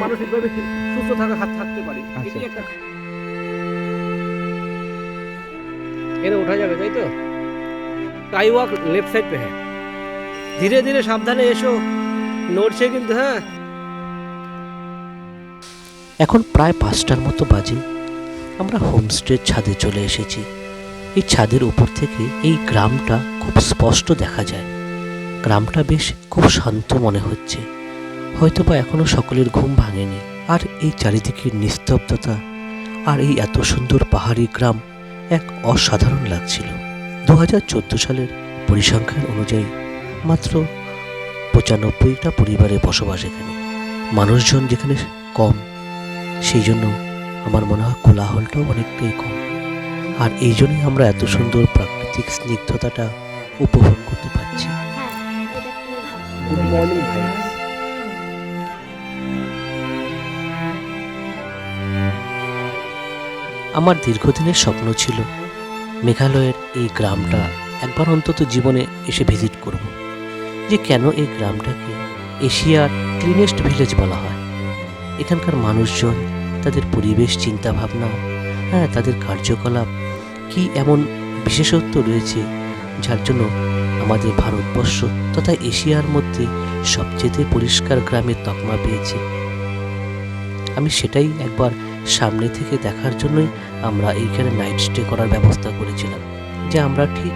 মানসিকভাবে সুস্থ থাকা হাত থাকতে পারি। আচ্ছা। একটা ওঠা যাবে তাই তো? স্কাই ওয়াক লেফট সাইড পে হ্যাঁ ধীরে ধীরে সাবধানে এসো। নড়ছে কিন্তু হ্যাঁ। এখন প্রায় পাঁচটার মতো বাজে। আমরা হোমস্টের ছাদে চলে এসেছি। এই ছাদের উপর থেকে এই গ্রামটা খুব স্পষ্ট দেখা যায়। গ্রামটা বেশ খুব শান্ত মনে হচ্ছে। হয়তোবা এখনও সকলের ঘুম ভাঙেনি। আর এই চারিদিকের নিস্তব্ধতা আর এই এত সুন্দর পাহাড়ি গ্রাম এক অসাধারণ লাগছিল। দু হাজার চোদ্দ সালের পরিসংখ্যান অনুযায়ী মাত্র পঁচানব্বইটা পরিবারে বসবাস এখানে। মানুষজন যেখানে কম সেই জন্য আমার মনে হয় কোলাহলটাও অনেকটাই কম। আর এই জন্যই আমরা এত সুন্দর প্রাকৃতিক স্নিগ্ধতাটা উপভোগ করতে পারছি। গুড মর্নিং ভাই আমার দীর্ঘদিনের স্বপ্ন ছিল মেঘালয়ের এই গ্রামটা একবার অন্তত জীবনে এসে ভিজিট করব, যে কেন এই গ্রামটাকে এশিয়ার ক্লিনেস্ট ভিলেজ বলা হয়। এখানকার মানুষজন, তাদের পরিবেশ, চিন্তাভাবনা হ্যাঁ তাদের কার্যকলাপ কি এমন বিশেষত্ব রয়েছে, যার জন্য আমাদের ভারতবর্ষ তথা এশিয়ার মধ্যে সবচেয়ে পরিষ্কার গ্রামের তকমা পেয়েছে? আমি সেটাই একবার সামনে থেকে দেখার জন্যই আমরা এইখানে নাইট স্টে করার ব্যবস্থা করেছিলাম। যে আমরা ঠিক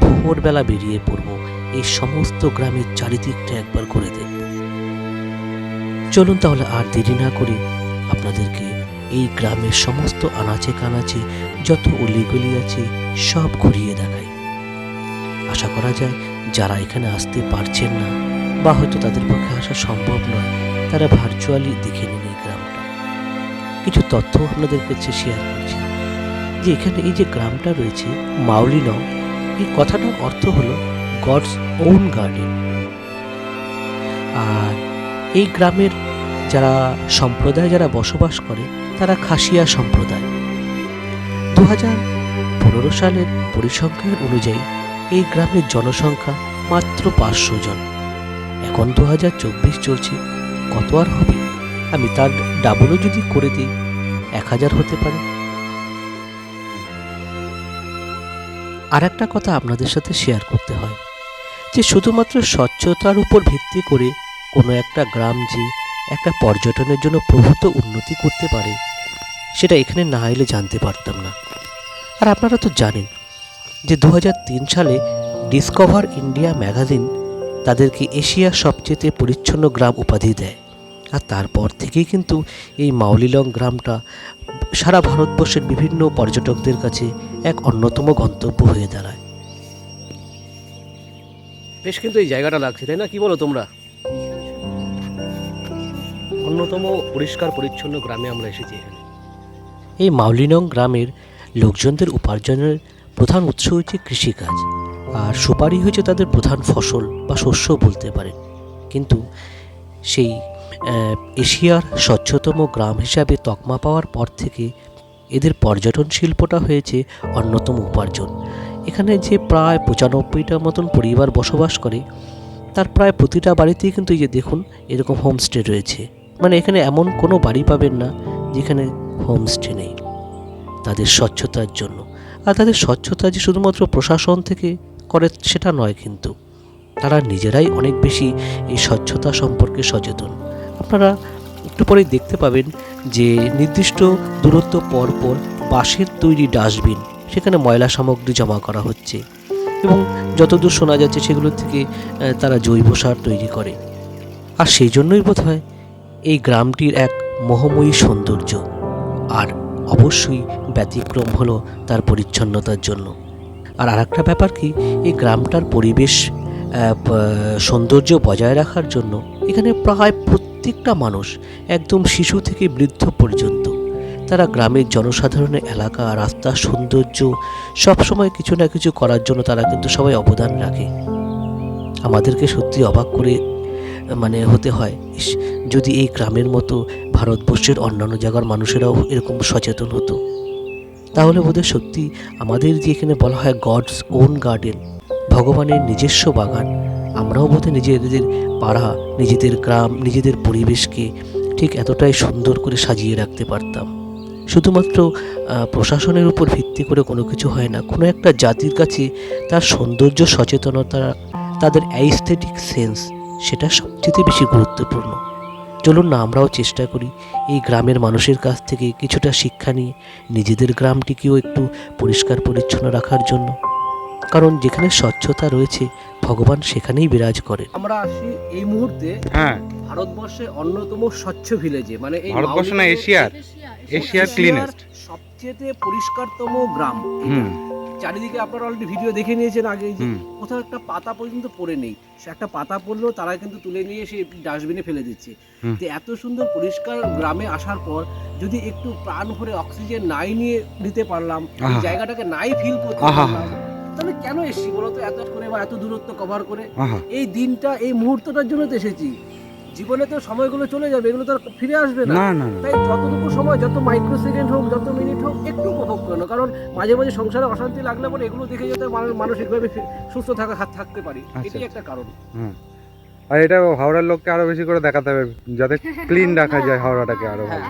ভোরবেলা বেরিয়ে পড়ব, এই সমস্ত গ্রামের চারিদিকটা একবার ঘুরে দেখব। চলুন তাহলে আর দেরি না করে আপনাদেরকে এই গ্রামের সমস্ত আনাচে কানাচে, যত অলিগলি আছে, সব ঘুরিয়ে দেখাই। আশা করা যায় যারা এখানে আসতে পারছেন না, বা হয়তো তাদের পক্ষে আসা সম্ভব নয়, তারা ভার্চুয়ালি দেখে গ্রামটা কিছু তথ্য আপনাদের কাছে শেয়ার করছি। যে এখানে এই যে গ্রামটা রয়েছে মাউলিনং এই কথাটার অর্থ হলো গডস ওন গার্ডেন আর এই গ্রামের যারা সম্প্রদায়, যারা বসবাস করে, তারা খাসিয়া সম্প্রদায়। দু হাজার পনেরো সালের পরিসংখ্যান অনুযায়ী এই গ্রামের জনসংখ্যা মাত্র পাঁচশো জন। এখন দু হাজার চব্বিশ চলছে, কত আর হবে? আমি তার ডাবলও যদি করে দিই, এক হাজার হতে পারে। আর একটা কথা আপনাদের সাথে শেয়ার করতে হয়, যে শুধুমাত্র স্বচ্ছতার উপর ভিত্তি করে কোনো একটা গ্রাম যে একটা পর্যটনের জন্য প্রভূত উন্নতি করতে পারে, সেটা এখানে না এলে জানতে পারতাম না। আর আপনারা তো জানেন যে দু হাজার তিন সালে ডিসকভার ইন্ডিয়া ম্যাগাজিন তাদেরকে এশিয়ার সবচেয়ে পরিচ্ছন্ন গ্রাম উপাধি দেয়। আর তারপর থেকেই কিন্তু এই মাউলিলং গ্রামটা সারা ভারতবর্ষের বিভিন্ন পর্যটকদের কাছে এক অন্যতম গন্তব্য হয়ে দাঁড়ায়। বেশ কিন্তু এই জায়গাটা লাগছে তাই না? কি বলো তোমরা? অন্যতম পরিষ্কার পরিচ্ছন্ন গ্রামে আমরা এসেছি এখানে। এই মাউলিনং গ্রামের লোকজনদের উপার্জনের প্রধান উৎস হচ্ছে কৃষিকাজ আর সুপারি হচ্ছে তাদের প্রধান ফসল বা শস্য বলতে পারেন। কিন্তু সেই এশিয়ার স্বচ্ছতম গ্রাম হিসাবে তকমা পাওয়ার পর থেকে এদের পর্যটন শিল্পটা হয়েছে অন্যতম উপার্জন। এখানে যে প্রায় পঁচানব্বইটার মতন পরিবার বসবাস করে, তার প্রায় প্রতিটা বাড়িতেই কিন্তু এই যে দেখুন, এরকম হোমস্টে রয়েছে। মানে এখানে এমন কোনো বাড়ি পাবেন না যেখানে হোমস্টে নেই তাদের স্বচ্ছতার জন্য। আর তাদের স্বচ্ছতা যে শুধুমাত্র প্রশাসন থেকে করে সেটা নয় কিন্তু, তারা নিজেরাই অনেক বেশি এই স্বচ্ছতা সম্পর্কে সচেতন। আপনারা একটু পরেই দেখতে পাবেন যে নির্দিষ্ট দূরত্ব পর পর বাঁশের তৈরি ডাস্টবিন, সেখানে ময়লা সামগ্রী জমা করা হচ্ছে এবং যতদূর শোনা যাচ্ছে সেগুলো থেকে তারা জৈব সার তৈরি করে। আর সেই জন্যই বোধ হয় এই গ্রামটির এক মোহময়ী সৌন্দর্য, আর অবশ্যই ব্যতিক্রম হলো তার পরিচ্ছন্নতার জন্য। আর আরেকটা ব্যাপার কি, এই গ্রামটার পরিবেশ সৌন্দর্য বজায় রাখার জন্য এখানে প্রায় প্রত্যেকটা মানুষ একদম শিশু থেকে বৃদ্ধ পর্যন্ত। তারা গ্রামের জনসাধারণের এলাকা, রাস্তা, সৌন্দর্য সবসময় কিছু না কিছু করার জন্য তারা কিন্তু সবাই অবদান রাখে। আমাদেরকে সত্যি অবাক করে মানে হতে হয় যদি এই গ্রামের মতো ভারতবর্ষের অন্যান্য জায়গার মানুষেরাও এরকম সচেতন হতো। তাহলে বোধহয় সত্যি আমাদের যে এখানে বলা হয় গডস ওন গার্ডেন ভগবানের নিজস্ব বাগান। আমরাও বোধহয় নিজেদের পাড়া, নিজেদের গ্রাম, নিজেদের পরিবেশকে ঠিক এতটাই সুন্দর করে সাজিয়ে রাখতে পারতাম। শুধুমাত্র প্রশাসনের উপর ভিত্তি করে কোনো কিছু হয় না, কোনো একটা জাতির কাছে তার সৌন্দর্য, সচেতনতা, তাদের অ্যাইস্থেটিক সেন্স সেটা সবচেয়ে বেশি গুরুত্বপূর্ণ। চলুন না, আমরাও চেষ্টা করি এই গ্রামের মানুষের কাছ থেকে কিছুটা শিক্ষা নিয়ে নিজেদের গ্রামটিকেও একটু পরিষ্কার পরিচ্ছন্ন রাখার জন্য। কারণ যেখানে স্বচ্ছতা রয়েছে ভগবান সেখানেই বিরাজ করে আমরা আসি এই মুহূর্তে হ্যাঁ। ভারতবর্ষে অন্যতম স্বচ্ছ ভিলেজে মানে এই ভারতবর্ষ না এশিয়ার। এশিয়ার ক্লিনেস্ট সবচেয়ে পরিষ্কারতম গ্রাম হুম। চারিদিকে আপনারা অলরেডি ভিডিও দেখে নিয়েছেন আগে যে কোথাও একটা পাতা পর্যন্ত পড়ে নেই। সে একটা পাতা পড়লেও তারা কিন্তু তুলে নিয়ে সেই ডাস্টবিনে ফেলে দিচ্ছে। তো এত সুন্দর পরিষ্কার গ্রামে আসার পর যদি একটু প্রাণ ভরে অক্সিজেন নাই নিয়ে নিতে পারলাম জায়গাটাকে নাই ফিল করতে পারলাম তাহলে কেন এসছি বলতো এত করে বা এত দূরত্ব কভার করে এই দিনটা এই মুহূর্তটার জন্য তো এসেছি। জীবনে তো সময়গুলো চলে যাবে এগুলো তো আর ফিরে আসবে না। তাই যতটুকু সময় যত মাইক্রো সেকেন্ড হোক যত মিনিট হোক একটু উপভোগ করো। কারণ মাঝে মাঝে সংসারে অশান্তি লাগলে পরে এগুলো দেখে যাতে মানসিকভাবে সুস্থ থাকা হাত থাকতে পারি। আচ্ছা, এটাই একটা কারণ। হুম। আর এটা হাওড়ার লোককে আরও বেশি করে দেখাতে হবে যাতে ক্লিন রাখা যায় হাওড়াটাকে আরও ভালো।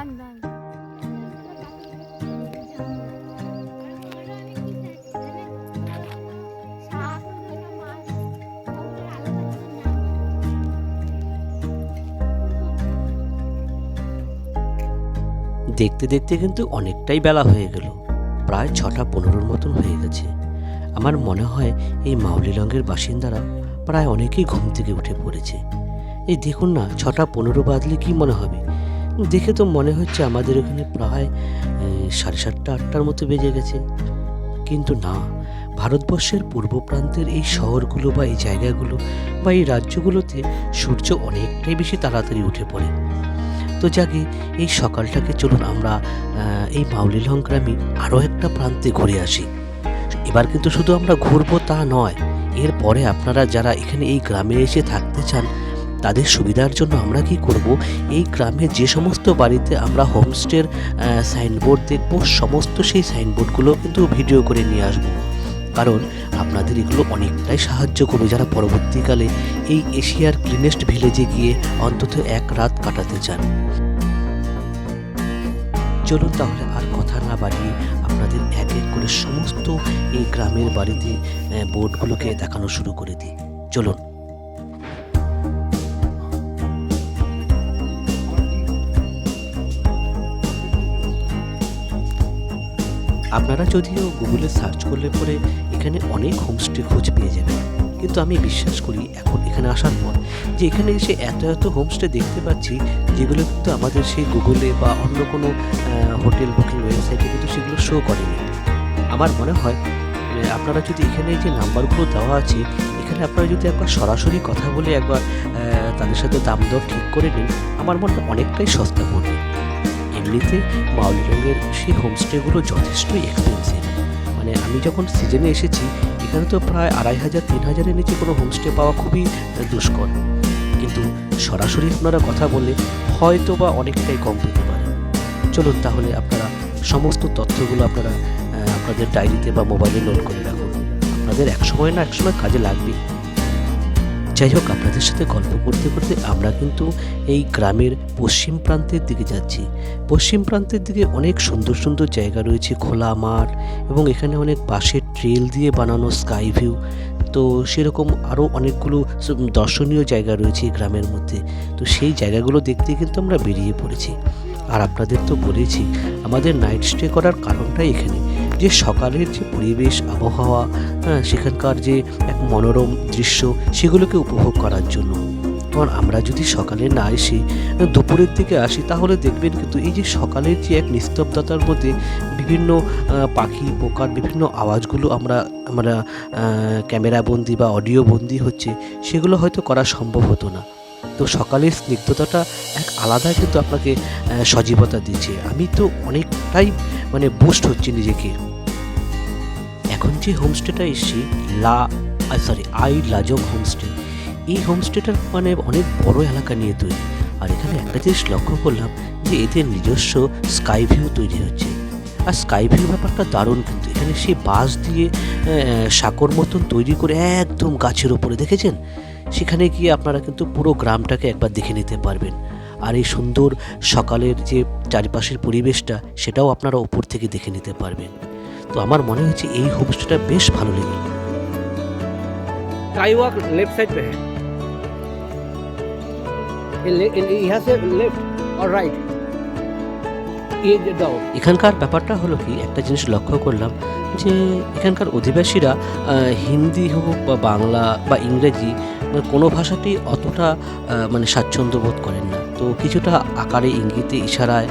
দেখতে দেখতে কিন্তু অনেকটাই বেলা হয়ে গেল। প্রায় ছটা পনেরোর মতন হয়ে গেছে। আমার মনে হয় এই মাউলিলঙ্গের বাসিন্দারা প্রায় অনেকেই ঘুম থেকে উঠে পড়েছে। এই দেখুন না, ছটা পনেরো বাজলে কি মনে হবে? দেখে তো মনে হচ্ছে আমাদের এখানে প্রায় সাড়ে সাতটা, আটটার মতো বেজে গেছে। কিন্তু না, ভারতবর্ষের পূর্ব প্রান্তের এই শহরগুলো বা এই জায়গাগুলো বা এই রাজ্যগুলোতে সূর্য অনেকটাই বেশি তাড়াতাড়ি উঠে পড়ে। তো যাকে এই সকালটাকে চলুন আমরা এই মাউলিলং গ্রামে আরও একটা প্রান্তে ঘুরে আসি। এবার কিন্তু শুধু আমরা ঘুরবো তা নয় এরপরে আপনারা যারা এখানে এই গ্রামে এসে থাকতে চান, তাদের সুবিধার জন্য আমরা কি করব? এই গ্রামে যে সমস্ত বাড়িতে আমরা হোমস্টের সাইনবোর্ড দেখব, সমস্ত সেই সাইনবোর্ডগুলো কিন্তু ভিডিও করে নিয়ে আসব। কারণ আপনাদের এগুলো অনেকটাই সাহায্য করবে যারা পরবর্তীকালে এই এশিয়ার ক্লিনেস্ট ভিলেজে গিয়ে অন্তত এক রাত কাটাতে চান। চলুন তাহলে আর কথা না বাড়িয়ে আপনাদের এক এক করে সমস্ত এই গ্রামের বাড়িতে বোর্ডগুলোকে দেখানো শুরু করে দিই। চলুন। আপনারা যদিও গুগলে সার্চ করলে পরে এখানে অনেক হোমস্টে খোঁজ পেয়ে যাবেন। কিন্তু আমি বিশ্বাস করি এখন এখানে আসার পর যে এখানে এসে এত এত হোমস্টে দেখতে পাচ্ছি, যেগুলো কিন্তু আমাদের সেই গুগলে বা অন্য কোনো হোটেল বুকিং ওয়েবসাইটে কিন্তু সেগুলো শো করেনি। আমার মনে হয় আপনারা যদি এখানে যে নাম্বারগুলো দেওয়া আছে, এখানে আপনারা যদি একবার সরাসরি কথা বলে একবার তাদের সাথে দাম দর ঠিক করে নিন, আমার মনে অনেকটাই সস্তা পড়বে। এমনিতে মাউলিরঙ্গের সেই হোমস্টেগুলো যথেষ্টই এক্সপেন্সিভ মানে আমি যখন সিজনে এসেছি, এখানে তো প্রায় আড়াই হাজার, তিন হাজারের নিচে কোনো হোমস্টে পাওয়া খুবই দুষ্কর। কিন্তু সরাসরি আপনারা কথা বললে হয়তো বা অনেকটাই কম পেতে পারেন। চলুন তাহলে আপনারা সমস্ত তথ্যগুলো আপনারা আপনাদের ডায়েরিতে বা মোবাইলে নোট করে রাখুন। আপনাদের একসময় না একসময় কাজে লাগবে যাই হোক, আপনাদের সাথে গল্প করতে করতে আমরা কিন্তু এই গ্রামের পশ্চিম প্রান্তের দিকে যাচ্ছি। পশ্চিম প্রান্তের দিকে অনেক সুন্দর সুন্দর জায়গা রয়েছে, খোলা মাঠ এবং এখানে অনেক বাঁশের ট্রেল দিয়ে বানানো স্কাই ভিউ। তো সেরকম আরও অনেকগুলো দর্শনীয় জায়গা রয়েছে গ্রামের মধ্যে। তো সেই জায়গাগুলো দেখতে কিন্তু আমরা বেরিয়ে পড়েছি। আর আপনাদের তো বলেছি, আমাদের নাইট স্টে করার কারণটাই এখানে। যে সকালের যে পরিবেশ, আবহাওয়া হ্যাঁ সেখানকার যে এক মনোরম দৃশ্য, সেগুলোকে উপভোগ করার জন্য। কারণ আমরা যদি সকালে না এসে দুপুরের দিকে আসি, তাহলে দেখবেন কিন্তু এই যে সকালের যে এক নিস্তব্ধতার মধ্যে বিভিন্ন পাখি, পোকার বিভিন্ন আওয়াজগুলো আমরা আমরা ক্যামেরা বন্দি বা অডিও বন্দি হচ্ছে, সেগুলো হয়তো করা সম্ভব হতো না। তো সকালের স্নিগ্ধতাটা এক আলাদা কিন্তু আপনাকে সজীবতা দিচ্ছে। আমি তো অনেকটাই মানে বুস্ট হচ্ছে নিজেকে। এখন যে হোমস্টেটা এসছি, লা সরি আই লাজং হোমস্টে এই হোমস্টেটার মানে অনেক বড় এলাকা নিয়ে তৈরি। আর এখানে একটা জিনিস লক্ষ্য করলাম যে এদের নিজস্ব স্কাই ভিউ তৈরি হচ্ছে। আর স্কাই ভিউ ব্যাপারটা দারুণ কিন্তু। এখানে সেই বাঁশ দিয়ে সাঁকর মতন তৈরি করে একদম গাছের ওপরে দেখেছেন? সেখানে গিয়ে আপনারা কিন্তু পুরো গ্রামটাকে একবার দেখে নিতে পারবেন। আর এই সুন্দর সকালের যে চারিপাশের পরিবেশটা সেটাও আপনারা ওপর থেকে দেখে নিতে পারবেন তো আমার মনে হচ্ছে এই হোমস্টেটা বেশ ভালো লেগে स्काई वॉक लेफ्ट साइड पे है ये ले- ये- यहाँ से लेफ्ट और राइट ये जो जाओ এখানকার ব্যাপারটা হলো কি একটা জিনিস লক্ষ্য করলাম যে এখানকার অধিবাসীরা আহ, হিন্দি হোক বা বাংলা বা ইংরেজি মানে কোনো ভাষাতেই অতটা মানে স্বাচ্ছন্দ্য বোধ করেন না। তো কিছুটা আকারে ইঙ্গিতে, ইশারায়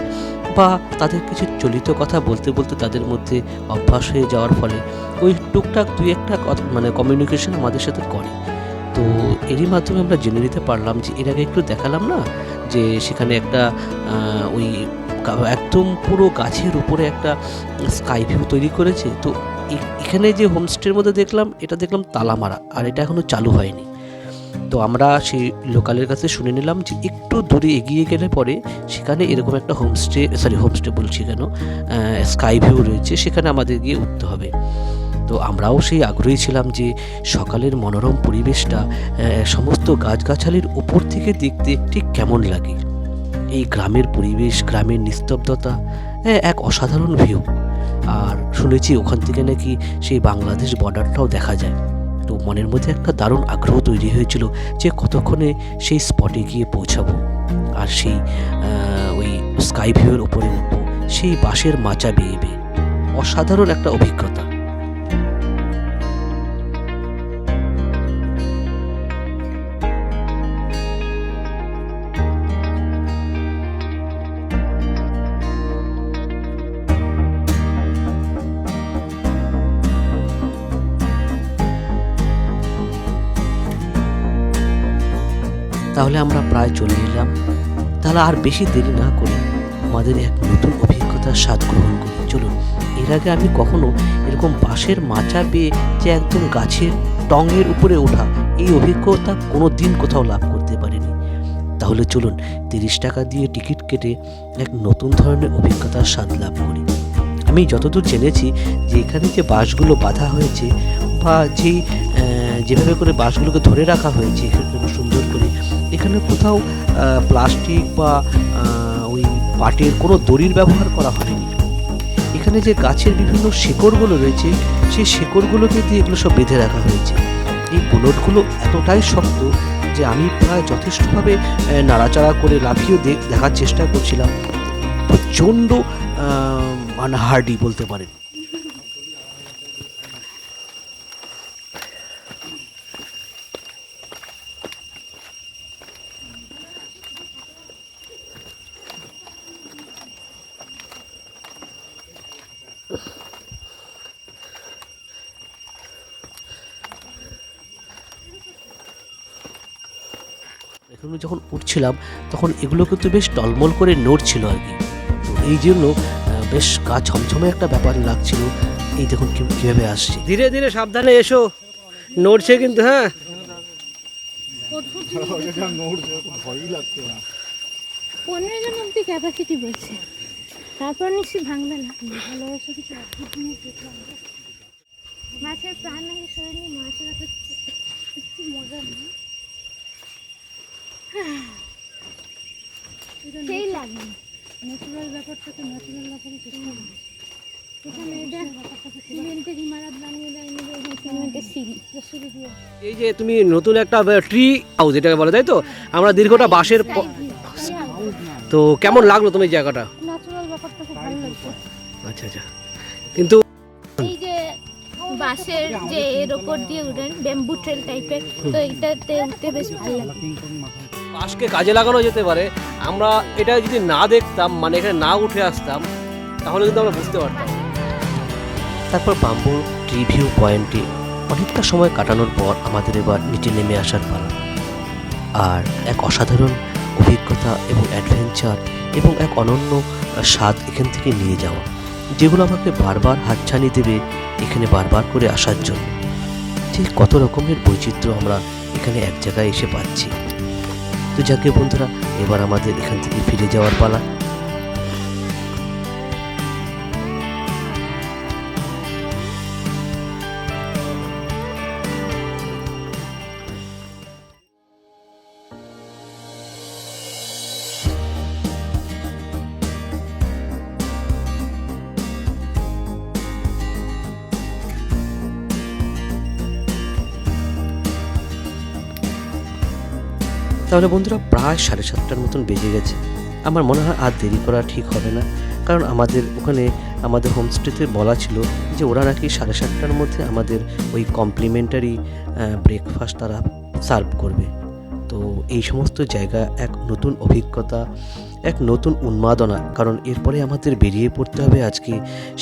বা তাদের কিছু চলিত কথা বলতে বলতে তাদের মধ্যে অভ্যাস হয়ে যাওয়ার ফলে ওই টুকটাক দুই একটা কথা মানে কমিউনিকেশন আমাদের সাথে করে। তো এরই মাধ্যমে আমরা জেনে নিতে পারলাম যে, এর আগে একটু দেখালাম না? যে সেখানে একটা ওই একদম পুরো গাছের উপরে একটা স্কাই ভিউ তৈরি করেছে। তো এখানে যে হোমস্টের মধ্যে দেখলাম, এটা দেখলাম তালা মারা আর এটা এখনও চালু হয়নি। তো আমরা সেই লোকালের কাছে শুনে নিলাম যে একটু দূরে এগিয়ে গেলে পরে সেখানে এরকম একটা হোমস্টে সরি হোমস্টে বলছি কেন স্কাই ভিউ রয়েছে, সেখানে আমাদের গিয়ে উঠতে হবে। তো আমরাও সেই আগ্রহী ছিলাম যে সকালের মনোরম পরিবেশটা সমস্ত গাছগাছালির উপর থেকে দেখতে ঠিক কেমন লাগে। এই গ্রামের পরিবেশ, গ্রামের নিস্তব্ধতা এক অসাধারণ ভিউ আর শুনেছি ওখান থেকে নাকি সেই বাংলাদেশ বর্ডারটাও দেখা যায়। তো মনের মধ্যে একটা দারুণ আগ্রহ তৈরি হয়েছিল যে কতক্ষণে সেই স্পটে গিয়ে পৌঁছাবো। আর সেই ওই স্কাই ভিউয়ের উপরে উঠবো, সেই বাঁশের মাচা বেয়ে বেয়ে। অসাধারণ একটা অভিজ্ঞতা। তাহলে আমরা প্রায় চলে এলাম। তাহলে আর বেশি দেরি না করে আমাদের এক নতুন অভিজ্ঞতার স্বাদ গ্রহণ করি। চলুন, এর আগে আমি কখনো এরকম বাঁশের মাচা বেয়ে যে একদম গাছের টঙের উপরে ওঠা এই অভিজ্ঞতা কোনো দিন কোথাও লাভ করতে পারিনি। তাহলে চলুন, তিরিশ টাকা দিয়ে টিকিট কেটে এক নতুন ধরনের অভিজ্ঞতার স্বাদ লাভ করি। আমি যতদূর জেনেছি যে এখানে যে বাঁশগুলো বাঁধা হয়েছে বা যেই যেভাবে করে বাঁশগুলোকে ধরে রাখা হয়েছে, এখানে সুন্দর এখানে কোথাও প্লাস্টিক বা ওই পাটের কোনো দড়ির ব্যবহার করা হয়নি। এখানে যে গাছের বিভিন্ন শেকড়গুলো রয়েছে সেই শেকড়গুলোকে দিয়ে এগুলো সব বেঁধে রাখা হয়েছে। এই বুলটগুলো এতটাই শক্ত যে আমি প্রায় যথেষ্টভাবে নাড়াচাড়া করে লাফিয়ে দে- দেখার চেষ্টা করছিলাম। প্রচণ্ড আহ, মানে হার্ডি বলতে পারেন। এখানে যখন উঠছিলাম তখন এগুলো কিন্তু বেশ টলমল করে নড়ছিল আর কি। তো এই জন্য বেশ গা ছমছমে একটা ব্যাপার লাগছিল। এই দেখুন কীভাবে আসছে। ধীরে ধীরে সাবধানে এসো। নড়ছে কিন্তু হ্যাঁ। পনেরো জন অব্দি ক্যাপাসিটি বলছে। তারপর নিশ্চয়ই ভাঙবে না। ভালোবাসা কিছু অদ্ভুত জিনিস দেখলাম। মাছের প্রাণ নাকি শরীরে মাছের এত মজা নেই। সেই লাগে। ন্যাচুরাল ব্যাপারটা তো ন্যাচুরাল ব্যাপারই চেষ্টা করে। সিঁড়ি। দিয়ে। এই যে তুমি নতুন একটা ট্রি হাউস এটাকে বলে তাই তো? আমরা দীর্ঘটা বাঁশের তো কেমন লাগল তুমি জায়গাটা? ন্যাচুরাল ব্যাপারটা খুব ভালো লাগছে। আচ্ছা আচ্ছা। কিন্তু এই যে বাঁশের যে এর ওপর দিয়ে উঠেন ব্যাম্বু ট্রেল টাইপের তো এইটাতে উঠতে বেশ ভালো লাগে। বাঁশকে কাজে লাগানো যেতে পারে, আমরা এটা যদি না দেখতাম মানে এখানে না উঠে আসতাম, তাহলে কিন্তু আমরা বুঝতে পারতাম। তারপর বাম্বু রিভিউ পয়েন্টে অনেকটা সময় কাটানোর পর আমাদের এবার নিচে নেমে আসার পালা। আর এক অসাধারণ অভিজ্ঞতা এবং অ্যাডভেঞ্চার এবং এক অনন্য স্বাদ এখান থেকে নিয়ে যাওয়া, যেগুলো আমাকে বারবার হাতছানি দেবে এখানে বারবার করে আসার জন্য। ঠিক কত রকমের বৈচিত্র্য আমরা এখানে এক জায়গায় এসে পাচ্ছি। তো যাকে বন্ধুরা এবার আমাদের এখান থেকে ফিরে যাওয়ার পালা। তাহলে বন্ধুরা প্রায় সাড়ে সাতটার মতন বেজে গেছে। আমার মনে হয় আর দেরি করা ঠিক হবে না। কারণ আমাদের ওখানে, আমাদের হোমস্টেতে বলা ছিল যে ওরা নাকি সাড়ে সাতটার মধ্যে আমাদের ওই কমপ্লিমেন্টারি ব্রেকফাস্ট তারা সার্ভ করবে। তো এই সমস্ত জায়গা এক নতুন অভিজ্ঞতা এক নতুন উন্মাদনা, কারণ এরপরে আমাদের বেরিয়ে পড়তে হবে আজকে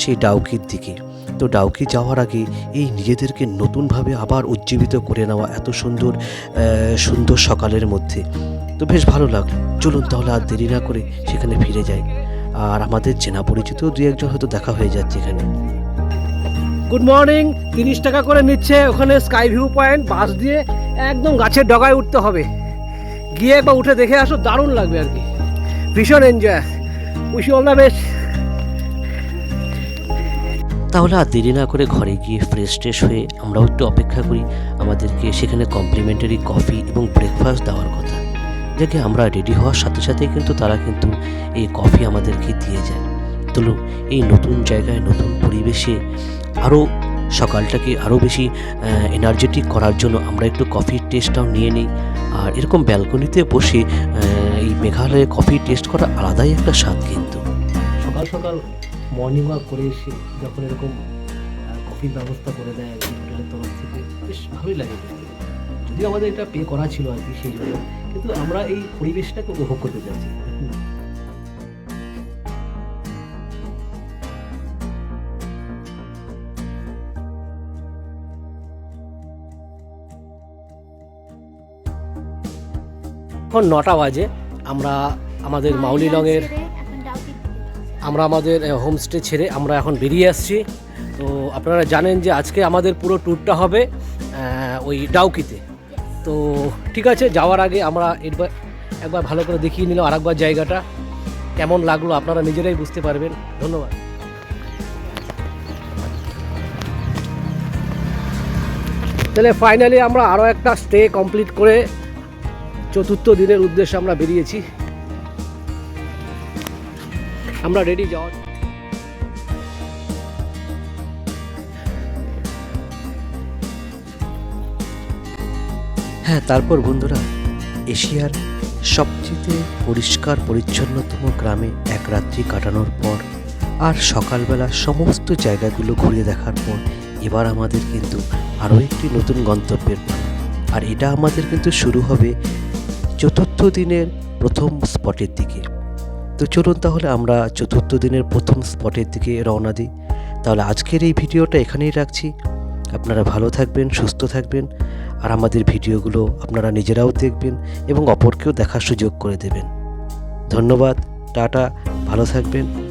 সেই ডাউকির দিকে। তো ডাউকি যাওয়ার আগে এই নিজেদেরকে নতুনভাবে আবার উজ্জীবিত করে নেওয়া এত সুন্দর সুন্দর সকালের মধ্যে। তো বেশ ভালো লাগল। চলুন তাহলে আর দেরি না করে সেখানে ফিরে যাই। আর আমাদের চেনা পরিচিত দু একজন হয়তো দেখা হয়ে যাচ্ছে এখানে। গুড মর্নিং তিরিশ টাকা করে নিচ্ছে ওখানে স্কাই ভিউ পয়েন্ট বাস দিয়ে একদম গাছের ডগায় উঠতে হবে। গিয়ে একবার উঠে দেখে আসো, দারুণ লাগবে আর কি। ভীষণ enjoy wish all the best তাহলে আর দেরি না করে ঘরে গিয়ে ফ্রেশ ট্রেশ হয়ে আমরাও একটু অপেক্ষা করি আমাদেরকে সেখানে কমপ্লিমেন্টারি কফি এবং ব্রেকফাস্ট দেওয়ার কথা। যাকে আমরা রেডি হওয়ার সাথে সাথে কিন্তু তারা কিন্তু এই কফি আমাদেরকে দিয়ে যায়। চলো, এই নতুন জায়গায়, নতুন পরিবেশে আরও সকালটাকে আরও বেশি এনার্জেটিক করার জন্য আমরা একটু কফির টেস্টটাও নিয়ে নিই। আর এরকম ব্যালকনিতে বসে এই মেঘালয়ে কফি টেস্ট করা আলাদাই একটা স্বাদ কিন্তু। সকাল সকাল মর্নিং ওয়াক করে এসে যখন এরকম কফির ব্যবস্থা করে দেয় আর কি হোটেলের তরফ থেকে, বেশ ভালোই লাগে। যদিও আমাদের এটা পে করা ছিল আর কি সেই জন্য, কিন্তু আমরা এই পরিবেশটাকে উপভোগ করতে চাচ্ছি। এখন নটা বাজে। আমরা আমাদের মাউলি লংয়ের। আমরা আমাদের হোমস্টে ছেড়ে আমরা এখন বেরিয়ে আসছি। তো আপনারা জানেন যে আজকে আমাদের পুরো ট্যুরটা হবে ওই ডাউকিতে। তো ঠিক আছে, যাওয়ার আগে আমরা একবার একবার ভালো করে দেখিয়ে নিলাম আরেকবার জায়গাটা। কেমন লাগল আপনারা নিজেরাই বুঝতে পারবেন। ধন্যবাদ। তাহলে ফাইনালি আমরা আরও একটা স্টে কমপ্লিট করে চতুর্থ দিনের উদ্দেশ্যে আমরা বেরিয়েছি আমরা রেডি যাওয়ার হ্যাঁ তারপর বন্ধুরা, এশিয়ার সবচেয়ে পরিষ্কার পরিচ্ছন্নতম গ্রামে এক রাত্রি কাটানোর পর আর সকালবেলা সমস্ত জায়গাগুলো ঘুরে দেখার পর এবার আমাদের কিন্তু আরও একটি নতুন গন্তব্যের। আর এটা আমাদের কিন্তু শুরু হবে চতুর্থ দিনের প্রথম স্পটের দিকে। তো চলুন তাহলে আমরা চতুর্থ দিনের প্রথম স্পটের দিকে রওনা দিই। তাহলে আজকের এই ভিডিওটা এখানেই রাখছি। আপনারা ভালো থাকবেন, সুস্থ থাকবেন, আর আমাদের ভিডিওগুলো আপনারা নিজেরাও দেখবেন এবং অপরকেও দেখার সুযোগ করে দেবেন। ধন্যবাদ, টাটা, ভালো থাকবেন।